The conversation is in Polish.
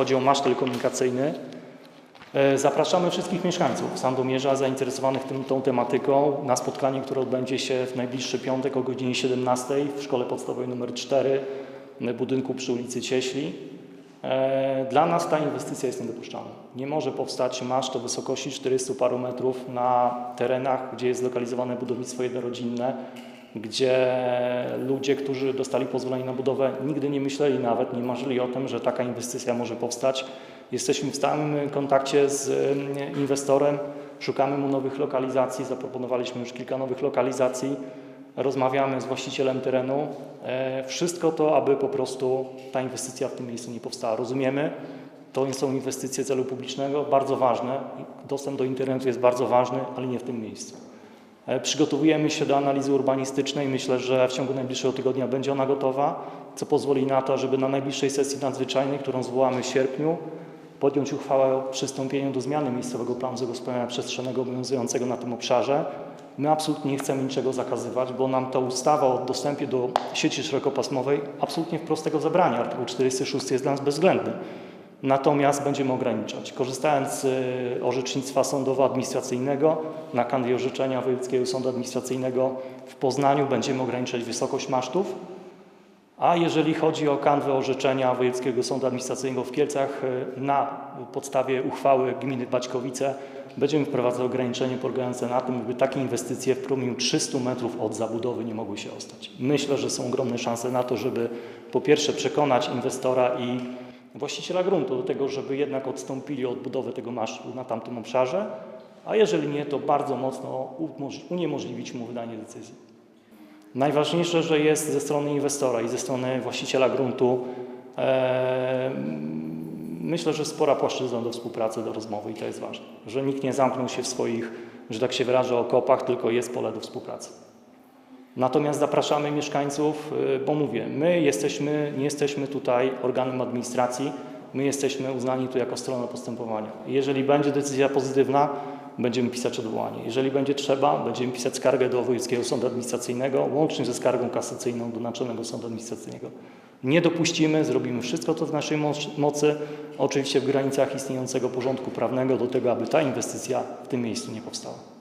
chodzi o maszt telekomunikacyjny. E, Zapraszamy wszystkich mieszkańców Sandomierza zainteresowanych tym, tą tematyką na spotkanie, które odbędzie się w najbliższy piątek o godzinie 17 w Szkole Podstawowej nr 4 w budynku przy ulicy Cieśli. E, Dla nas ta inwestycja jest niedopuszczalna. Nie może powstać maszt o wysokości 400 paru metrów na terenach, gdzie jest zlokalizowane budownictwo jednorodzinne, gdzie ludzie, którzy dostali pozwolenie na budowę, nigdy nie myśleli nawet, nie marzyli o tym, że taka inwestycja może powstać. Jesteśmy w stałym kontakcie z mm, inwestorem, szukamy mu nowych lokalizacji, zaproponowaliśmy już kilka nowych lokalizacji, rozmawiamy z właścicielem terenu. E, Wszystko to, aby po prostu ta inwestycja w tym miejscu nie powstała. Rozumiemy, to są inwestycje celu publicznego, bardzo ważne. Dostęp do internetu jest bardzo ważny, ale nie w tym miejscu. E, Przygotowujemy się do analizy urbanistycznej. Myślę, że w ciągu najbliższego tygodnia będzie ona gotowa, co pozwoli na to, żeby na najbliższej sesji nadzwyczajnej, którą zwołamy w sierpniu, podjąć uchwałę o przystąpieniu do zmiany miejscowego planu zagospodarowania przestrzennego obowiązującego na tym obszarze. My absolutnie nie chcemy niczego zakazywać, bo nam ta ustawa o dostępie do sieci szerokopasmowej absolutnie wprost tego zabrania. Artykuł 46 jest dla nas bezwzględny. Natomiast będziemy ograniczać. Korzystając z y, orzecznictwa sądowo-administracyjnego na kanwie orzeczenia Wojewódzkiego Sądu Administracyjnego w Poznaniu będziemy ograniczać wysokość masztów, a jeżeli chodzi o kanwę orzeczenia Wojewódzkiego Sądu Administracyjnego w Kielcach, y, na podstawie uchwały gminy Baćkowice będziemy wprowadzać ograniczenie polegające na tym, by takie inwestycje w promieniu 300 metrów od zabudowy nie mogły się ostać. Myślę, że są ogromne szanse na to, żeby po pierwsze przekonać inwestora i właściciela gruntu do tego, żeby jednak odstąpili od budowy tego masztu na tamtym obszarze, a jeżeli nie, to bardzo mocno uniemożliwić mu wydanie decyzji. Najważniejsze, że jest ze strony inwestora i ze strony właściciela gruntu e, myślę, że spora płaszczyzna do współpracy, do rozmowy i to jest ważne, że nikt nie zamknął się w swoich, że tak się wyrażę, okopach, tylko jest pole do współpracy. Natomiast zapraszamy mieszkańców, y, bo mówię, my jesteśmy, nie jesteśmy tutaj organem administracji, my jesteśmy uznani tu jako strona postępowania. Jeżeli będzie decyzja pozytywna, będziemy pisać odwołanie. Jeżeli będzie trzeba, będziemy pisać skargę do Wojewódzkiego Sądu Administracyjnego, łącznie ze skargą kasacyjną do Naczelnego Sądu Administracyjnego. Nie dopuścimy, zrobimy wszystko, co w naszej moc- mocy, oczywiście w granicach istniejącego porządku prawnego, do tego, aby ta inwestycja w tym miejscu nie powstała.